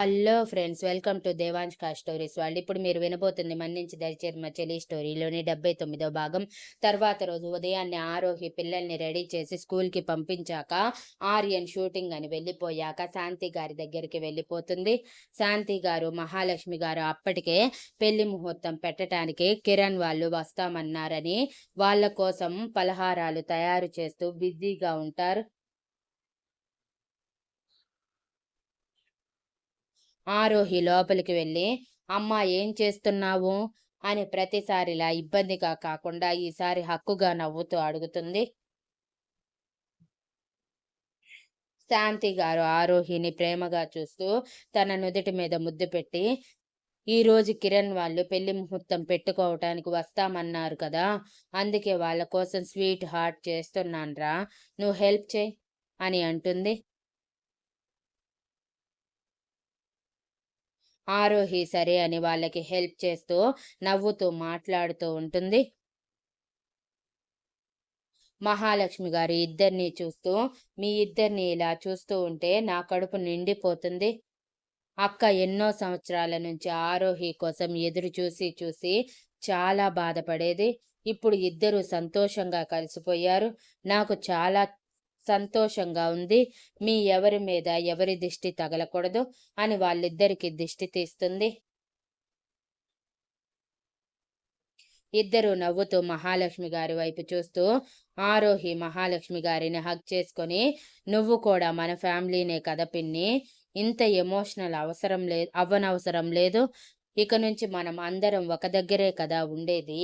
Hello friends welcome to Devansh కా stories వాళ్ళు ఇప్పుడు మీరు వినబోతుంది మన్నించి దయచేసి మా చెల్లి స్టోరీలోని డెబ్బై తొమ్మిదో భాగం. తర్వాత రోజు ఉదయాన్నే ఆరోహి పిల్లల్ని రెడీ చేసి స్కూల్కి పంపించాక ఆర్యన్ షూటింగ్ అని వెళ్ళిపోయాక శాంతి గారి దగ్గరికి వెళ్ళిపోతుంది. శాంతి గారు మహాలక్ష్మి గారు అప్పటికే పెళ్ళి ముహూర్తం పెట్టడానికి కిరణ్ వాళ్ళు వస్తామన్నారని వాళ్ళ కోసం పలహారాలు తయారు చేస్తూ బిజీగా ఉంటారు. ఆరోహి లోపలికి వెళ్ళి అమ్మా ఏం చేస్తున్నావు? అని ప్రతిసారిలా ఇబ్బందిగా కాకుండా ఈసారి హక్కుగా నవ్వుతూ అడుగుతుంది. శాంతి గారు ఆరోహిని ప్రేమగా చూస్తూ తన నుదుటి మీద ముద్దు పెట్టి ఈ రోజు కిరణ్ వాళ్ళు పెళ్ళి ముహూర్తం పెట్టుకోవటానికి వస్తామన్నారు కదా అందుకే వాళ్ళ కోసం స్వీట్ హార్ట్ చేస్తున్నాన్రా నువ్వు హెల్ప్ చేయి అని అంటుంది. ఆరోహి సరే అని వాళ్ళకి హెల్ప్ చేస్తూ నవ్వుతూ మాట్లాడుతూ ఉంటుంది. మహాలక్ష్మి గారు ఇద్దరిని చూస్తూ మీ ఇద్దరిని ఇలా చూస్తూ ఉంటే నా కడుపు నిండిపోతుంది. అక్క ఎన్నో సంవత్సరాల నుంచి ఆరోహి కోసం ఎదురు చూసి చూసి చాలా బాధపడేది. ఇప్పుడు ఇద్దరు సంతోషంగా కలిసిపోయారు. నాకు చాలా సంతోషంగా ఉంది. మీ ఎవరి మీద ఎవరి దిష్టి తగలకూడదు అని వాళ్ళిద్దరికి దిష్టి తీస్తుంది. ఇద్దరు నవ్వుతూ మహాలక్ష్మి గారి వైపు చూస్తూ ఆరోహి మహాలక్ష్మి గారిని హగ్ చేసుకొని నువ్వు కూడా మన ఫ్యామిలీనే కదా పిన్ని. ఇంత ఎమోషనల్ అవసరం లేదు అవ్వనవసరం లేదు. ఇక నుంచి మనం అందరం ఒక దగ్గరే కదా ఉండేది.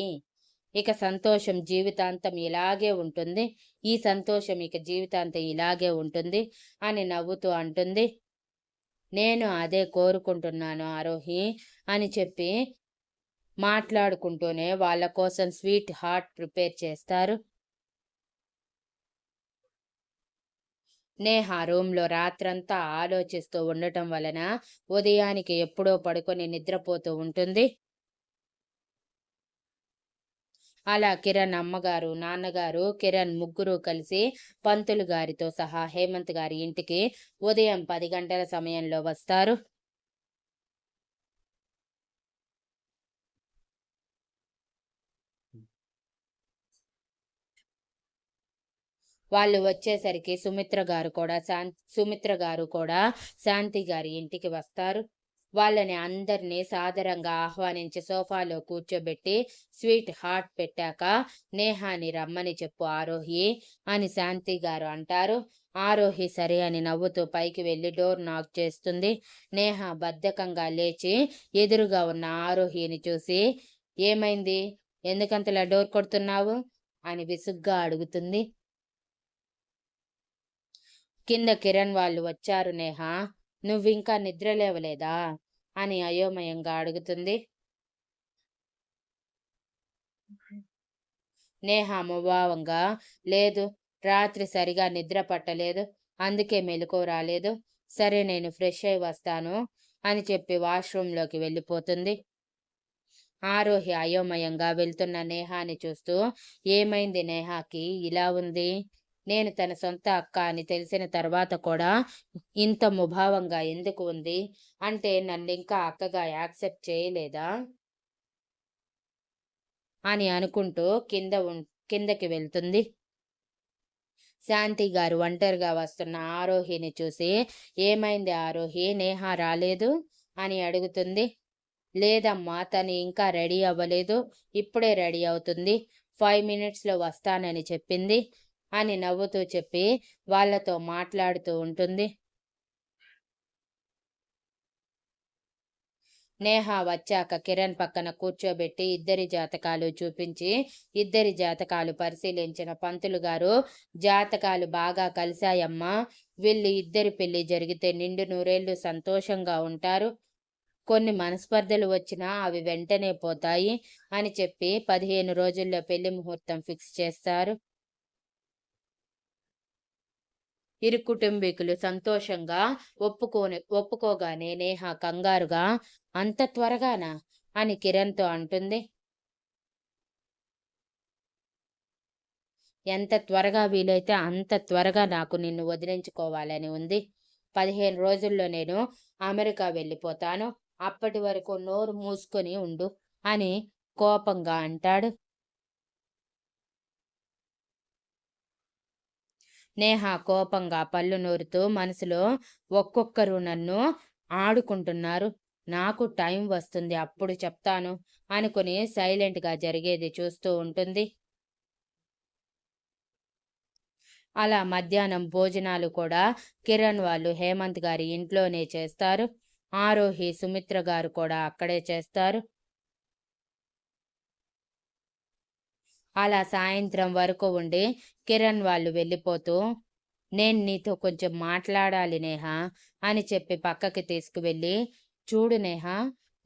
ఇక సంతోషం జీవితాంతం ఇలాగే ఉంటుంది. ఈ సంతోషం ఇక జీవితాంతం ఇలాగే ఉంటుంది అని నవ్వుతూ అంటుంది. నేను అదే కోరుకుంటున్నాను ఆరోహి అని చెప్పి మాట్లాడుకుంటూనే వాళ్ళ కోసం స్వీట్ హార్ట్ ప్రిపేర్ చేస్తారు. నేహ రూమ్లో రాత్రంతా ఆలోచిస్తూ ఉండటం వలన ఉదయానికి ఎప్పుడో పడుకొని నిద్రపోతూ ఉంటుంది. అలా కిరణ్ అమ్మగారు నాన్నగారు కిరణ్ ముగ్గురు కలిసి పంతులు గారితో సహా హేమంత్ గారి ఇంటికి ఉదయం పది గంటల సమయంలో వస్తారు. వాళ్ళు వచ్చేసరికి సుమిత్ర గారు కూడా శాం సుమిత్ర గారు కూడా శాంతి గారి ఇంటికి వస్తారు. వాళ్ళని అందరినీ సాదరంగా ఆహ్వానించి సోఫాలో కూర్చోబెట్టి స్వీట్ హార్ట్ పెట్టాక నేహాని రమ్మని చెప్పు ఆరోహి అని శాంతి గారు అంటారు. ఆరోహి సరే అని నవ్వుతూ పైకి వెళ్ళి డోర్ నాక్ చేస్తుంది. నేహ బద్ధకంగా లేచి ఎదురుగా ఉన్న ఆరోహిని చూసి ఏమైంది? ఎందుకంతలా డోర్ కొడుతున్నావు? అని విసుగ్గా అడుగుతుంది. కింద కిరణ్ వాళ్ళు వచ్చారు. నేహ నువ్వింకా నిద్ర లేవలేదా? అని అయోమయంగా అడుగుతుంది. నేహ ముభావంగా లేదు రాత్రి సరిగా నిద్ర పట్టలేదు అందుకే మెలకు రాలేదు. సరే నేను ఫ్రెష్ అయి వస్తాను అని చెప్పి వాష్రూమ్లోకి వెళ్ళిపోతుంది. ఆరోహి అయోమయంగా వెళ్తున్న నేహాని చూస్తూ ఏమైంది నేహాకి? ఇలా ఉంది? నేను తన సొంత అక్క అని తెలిసిన తర్వాత కూడా ఇంత ముభావంగా ఎందుకు ఉంది? అంటే నన్ను ఇంకా అక్కగా యాక్సెప్ట్ చేయలేదా? అని అనుకుంటూ కింద కిందకి వెళ్తుంది. శాంతి గారు ఒంటరిగా వస్తున్న ఆరోహిని చూసి ఏమైంది ఆరోహి? నేహ రాలేదు? అని అడుగుతుంది. లేదమ్మా తను ఇంకా రెడీ అవ్వలేదు. ఇప్పుడే రెడీ అవుతుంది. ఫైవ్ మినిట్స్లో వస్తానని చెప్పింది. అని నవ్వుతూ చెప్పి వాళ్ళతో మాట్లాడుతూ ఉంటుంది. నేహ వచ్చాక కిరణ్ పక్కన కూర్చోబెట్టి ఇద్దరి జాతకాలు చూపించి ఇద్దరి జాతకాలు పరిశీలించిన పంతులు గారు జాతకాలు బాగా కలిశాయమ్మా వీళ్ళు ఇద్దరి పెళ్ళి జరిగితే నిండు నూరేళ్ళు సంతోషంగా ఉంటారు. కొన్ని మనస్పర్ధలు వచ్చినా అవి వెంటనే పోతాయి అని చెప్పి పదిహేను రోజుల్లో పెళ్ళి ముహూర్తం ఫిక్స్ చేస్తారు. ఇరు కుటుంబీకులు సంతోషంగా ఒప్పుకోని ఒప్పుకోగానే నేహ కంగారుగా అంత త్వరగానా? అని కిరణ్తో అంటుంది. ఎంత త్వరగా వీలైతే అంత త్వరగా నాకు నిన్ను వదిలించుకోవాలని ఉంది. పదిహేను రోజుల్లో నేను అమెరికా వెళ్ళిపోతాను. అప్పటి వరకు నోరు మూసుకొని ఉండు అని కోపంగా అంటాడు. నేహ కోపంగా పళ్ళు నూరుతూ మనసులో ఒక్కొక్కరు నన్ను ఆడుకుంటున్నారు. నాకు టైం వస్తుంది అప్పుడు చెప్తాను అనుకుని సైలెంట్గా జరిగేది చూస్తూ ఉంటుంది. అలా మధ్యాహ్నం భోజనాలు కూడా కిరణ్ వాళ్ళు హేమంత్ గారి ఇంట్లోనే చేస్తారు. ఆరోహి సుమిత్ర గారు కూడా అక్కడే చేస్తారు. అలా సాయంత్రం వరకు ఉండి కిరణ్ వాళ్ళు వెళ్ళిపోతూ నేను నీతో కొంచెం మాట్లాడాలి నేహా అని చెప్పి పక్కకి తీసుకువెళ్ళి చూడు నేహా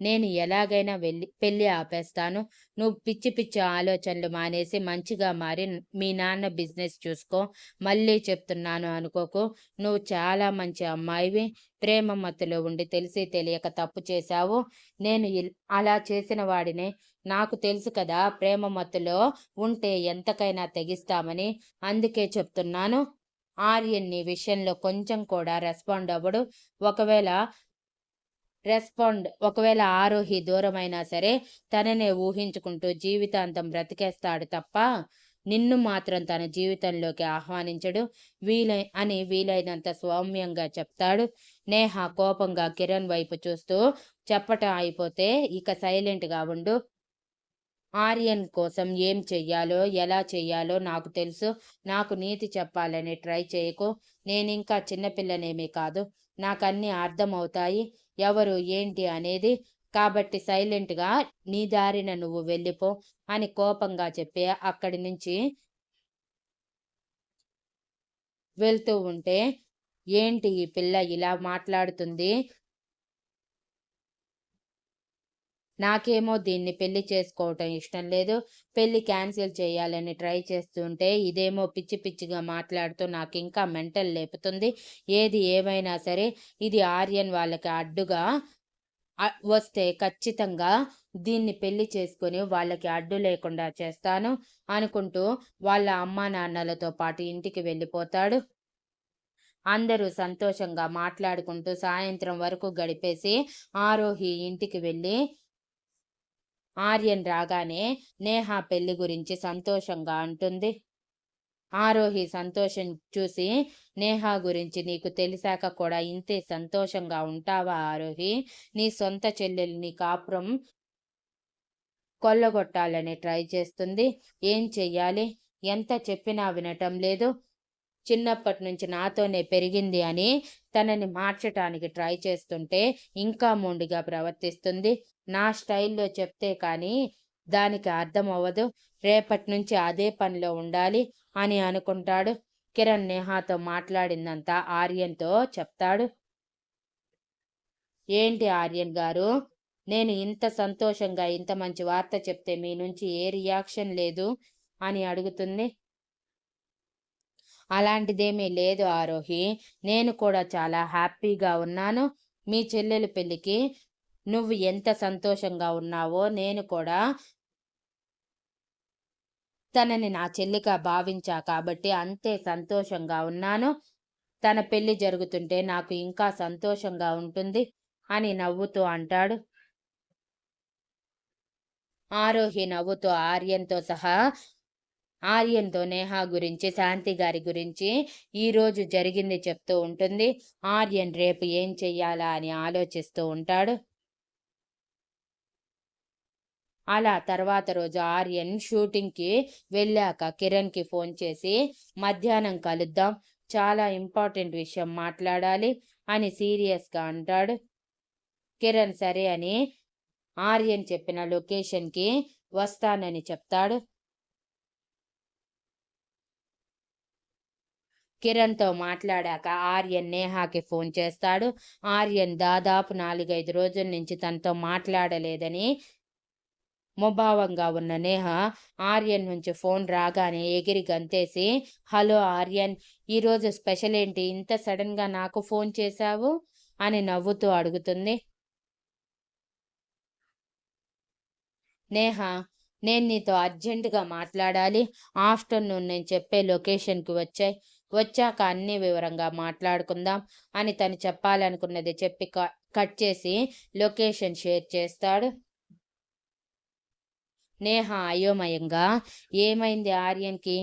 నేను ఎలాగైనా వెళ్ళి పెళ్ళి ఆపేస్తాను. నువ్వు పిచ్చి పిచ్చి ఆలోచనలు మానేసి మంచిగా మారి మీ నాన్న బిజినెస్ చూసుకో. మళ్ళీ చెప్తున్నాను అనుకోకు. నువ్వు చాలా మంచి అమ్మాయివి. ప్రేమ మత్తులో ఉండి తెలిసి తెలియక తప్పు చేశావు. నేను అలా చేసిన వాడిని నాకు తెలుసు కదా ప్రేమ మత్తులో ఉంటే ఎంతకైనా తెగిస్తామని. అందుకే చెప్తున్నాను. ఆర్యన్ నీ విషయంలో కొంచెం కూడా రెస్పాండ్ అవ్వడు. ఒకవేళ రెస్పాండ్. ఒకవేళ ఆరోహి దూరమైనా సరే తననే ఊహించుకుంటూ జీవితాంతం బ్రతికేస్తాడు తప్ప నిన్ను మాత్రం తన జీవితంలోకి ఆహ్వానించడు. వీలై అని వీలైనంత సౌమ్యంగా చెప్తాడు. నేహ కోపంగా కిరణ్ వైపు చూస్తూ చెప్పటం అయిపోతే ఇక సైలెంట్గా ఉండు. ఆర్యన్ కోసం ఏం చెయ్యాలో ఎలా చెయ్యాలో నాకు తెలుసు. నాకు నీతి చెప్పాలని ట్రై చేయకు. నేనింకా చిన్నపిల్లనేమీ కాదు. నాకన్నీ అర్థమవుతాయి. ఎవరు ఏంటి అనేది. కాబట్టి సైలెంట్గా నీ దారిన నువ్వు వెళ్ళిపో అని కోపంగా చెప్పి అక్కడి నుంచి వెళ్తూ ఉంటే ఏంటి ఈ పిల్ల ఇలా మాట్లాడుతుంది? నాకేమో దీన్ని పెళ్ళి చేసుకోవటం ఇష్టం లేదు. పెళ్ళి క్యాన్సిల్ చేయాలని ట్రై చేస్తుంటే ఇదేమో పిచ్చి పిచ్చిగా మాట్లాడుతూ నాకు ఇంకా మెంటల్ లేపుతుంది. ఏది ఏమైనా సరే ఇది ఆర్యన్ వాళ్ళకి అడ్డుగా వస్తే ఖచ్చితంగా దీన్ని పెళ్ళి చేసుకొని వాళ్ళకి అడ్డు లేకుండా చేస్తాను అనుకుంటూ వాళ్ళ అమ్మా నాన్నలతో పాటు ఇంటికి వెళ్ళిపోతాడు. అందరూ సంతోషంగా మాట్లాడుకుంటూ సాయంత్రం వరకు గడిపేసి ఆరోహి ఇంటికి వెళ్ళి ఆర్యన్ రాగానే నేహ పెళ్ళి గురించి సంతోషంగా అంటుంది. ఆరోహి సంతోషం చూసి నేహ గురించి నీకు తెలిసాక కూడా ఇంతే సంతోషంగా ఉంటావా ఆరోహి? నీ సొంత చెల్లెల్ని కాపురం కొల్లగొట్టాలని ట్రై చేస్తుంది. ఏం చెయ్యాలి? ఎంత చెప్పినా వినటం లేదు. చిన్నప్పటి నుంచి నాతోనే పెరిగింది అని తనని మార్చటానికి ట్రై చేస్తుంటే ఇంకా మొండిగా ప్రవర్తిస్తుంది. నా స్టైల్లో చెప్తే కానీ దానికి అర్థం అవ్వదు. రేపటి నుంచి అదే పనిలో ఉండాలి అని అనుకుంటాడు. కిరణ్ నేహాతో మాట్లాడిందంతా ఆర్యన్తో చెప్తాడు. ఏంటి ఆర్యన్ గారు? నేను ఇంత సంతోషంగా ఇంత మంచి వార్త చెప్తే మీ నుంచి ఏ రియాక్షన్ లేదు? అని అడుగుతుంది. అలాంటిదేమీ లేదు ఆరోహి. నేను కూడా చాలా హ్యాపీగా ఉన్నాను. మీ చెల్లెలు పెళ్ళికి నువ్వు ఎంత సంతోషంగా ఉన్నావో నేను కూడా తనని నా చెల్లిగా భావించా కాబట్టి అంతే సంతోషంగా ఉన్నాను. తన పెళ్ళి జరుగుతుంటే నాకు ఇంకా సంతోషంగా ఉంటుంది అని నవ్వుతూ అంటాడు. ఆరోహి నవ్వుతూ ఆర్యంతో సహా ఆర్యన్తో నేహా గురించి శాంతి గారి గురించి ఈరోజు జరిగింది చెప్తూ ఉంటుంది. ఆర్యన్ రేపు ఏం చెయ్యాలా అని ఆలోచిస్తూ ఉంటాడు. అలా తర్వాత రోజు ఆర్యన్ షూటింగ్కి వెళ్ళాక కిరణ్కి ఫోన్ చేసి మధ్యాహ్నం కలుద్దాం చాలా ఇంపార్టెంట్ విషయం మాట్లాడాలి అని సీరియస్గా అంటాడు. కిరణ్ సరే అని ఆర్యన్ చెప్పిన లొకేషన్కి వస్తానని చెప్తాడు. కిరణ్తో మాట్లాడాక ఆర్యన్ నేహాకి ఫోన్ చేస్తాడు. ఆర్యన్ దాదాపు నాలుగైదు రోజుల నుంచి తనతో మాట్లాడలేదని ముభావంగా ఉన్న నేహ ఆర్యన్ నుంచి ఫోన్ రాగానే ఎగిరి గంతేసి హలో ఆర్యన్ ఈరోజు స్పెషల్ ఏంటి? ఇంత సడన్గా నాకు ఫోన్ చేశావు? అని నవ్వుతూ అడుగుతుంది. నేహ నేను నీతో అర్జెంటుగా మాట్లాడాలి. ఆఫ్టర్నూన్ నేను చెప్పే లొకేషన్కి వచ్చాయి. వచ్చాక అన్ని వివరంగా మాట్లాడుకుందాం అని తను చెప్పాలనుకున్నది చెప్పి కట్ చేసి లొకేషన్ షేర్ చేస్తాడు. నేహ అయోమయంగా ఏమైంది ఆర్యన్కి?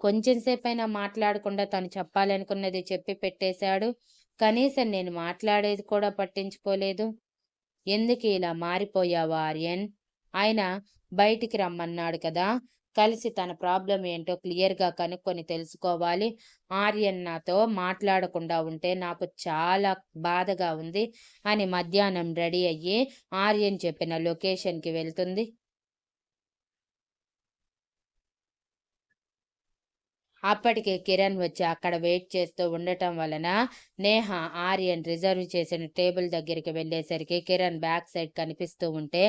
కొంచెం సేపైనా మాట్లాడకుండా తను చెప్పాలనుకున్నది చెప్పి పెట్టేశాడు. కనీసం నేను మాట్లాడేది కూడా పట్టించుకోలేదు. ఎందుకు ఇలా మారిపోయావు ఆర్యన్? ఆయన బయటికి రమ్మన్నాడు కదా. కలిసి తన ప్రాబ్లం ఏంటో క్లియర్గా కనుక్కొని తెలుసుకోవాలి. ఆర్యన్ నాతో మాట్లాడకుండా ఉంటే నాకు చాలా బాధగా ఉంది అని మధ్యాహ్నం రెడీ అయ్యి ఆర్యన్ చెప్పిన లొకేషన్కి వెళ్తుంది. అప్పటికే కిరణ్ వచ్చి అక్కడ వెయిట్ చేస్తూ ఉండటం వలన నేహ ఆర్యన్ రిజర్వ్ చేసిన టేబుల్ దగ్గరికి వెళ్ళేసరికి కిరణ్ బ్యాక్ సైడ్ కనిపిస్తూ ఉంటే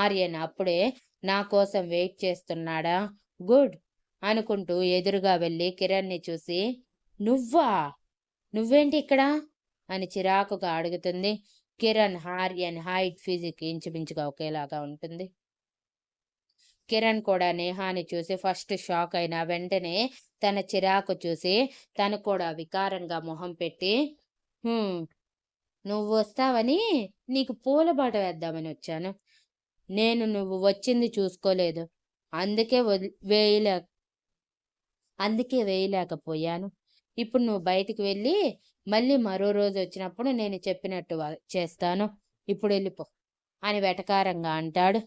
ఆర్యన్ అప్పుడే నా కోసం వెయిట్ చేస్తున్నాడా? గుడ్ అనుకుంటూ ఎదురుగా వెళ్ళి కిరణ్ని చూసి నువ్వా? నువ్వేంటి ఇక్కడ? అని చిరాకుగా అడుగుతుంది. కిరణ్ హార్యన్ హైట్ ఫిజిక్ ఇంచుమించుగా ఒకేలాగా ఉంటుంది. కిరణ్ కూడా నేహాని చూసి ఫస్ట్ షాక్ అయిన వెంటనే తన చిరాకు చూసి తను కూడా వికారంగా మొహం పెట్టి నువ్వు వస్తావని నీకు పూల బాట వేద్దామని వచ్చాను. నేను నువ్వు వచ్చింది చూసుకోలేదు. అందుకే వేయలే అందుకే వేయలేకపోయాను. ఇప్పుడు నువ్వు బయటికి వెళ్ళి మళ్ళీ మరో రోజు వచ్చినప్పుడు నేను చెప్పినట్టు చేస్తాను. ఇప్పుడు వెళ్ళిపో అని వెటకారంగా అంటాడు.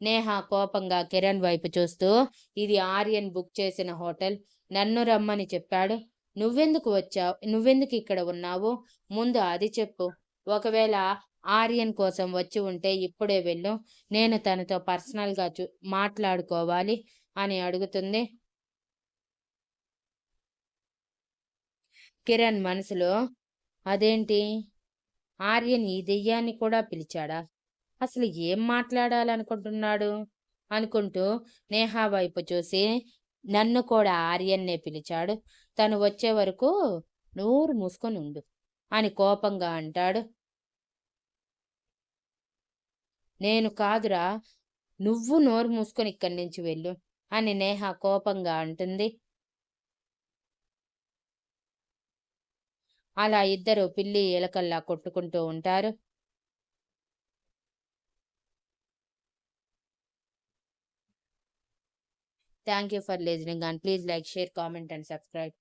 నేహ కోపంగా కిరణ్ వైపు చూస్తూ ఇది ఆర్యన్ బుక్ చేసిన హోటల్ నన్ను రమ్మని చెప్పాడు. నువ్వెందుకు వచ్చావు నువ్వెందుకు ఇక్కడ ఉన్నావు? ముందు అది చెప్పు. ఒకవేళ ఆర్యన్ కోసం వచ్చి ఉంటే ఇప్పుడే వెళ్ళు. నేను తనతో పర్సనల్గా చూ మాట్లాడుకోవాలి అని అడుగుతుంది. కిరణ్ మనసులో అదేంటి? ఆర్యన్ ఈ దెయ్యాన్ని కూడా పిలిచాడా? అసలు ఏం మాట్లాడాలనుకుంటున్నాడు? అనుకుంటూ నేహా వైపు చూసి నన్ను కూడా ఆర్యన్నే పిలిచాడు. తను వచ్చే వరకు నూరు మూసుకొని ఉండు అని కోపంగా అంటాడు. నేను కాదురా నువ్వు నోరు మూసుకొని ఇక్కడి నుంచి వెళ్ళు అని నేహ కోపంగా అంటుంది. అలా ఇద్దరు పిల్లి ఎలకల్లా కొట్టుకుంటూ ఉంటారు. Thank you for listening and please like share comment and subscribe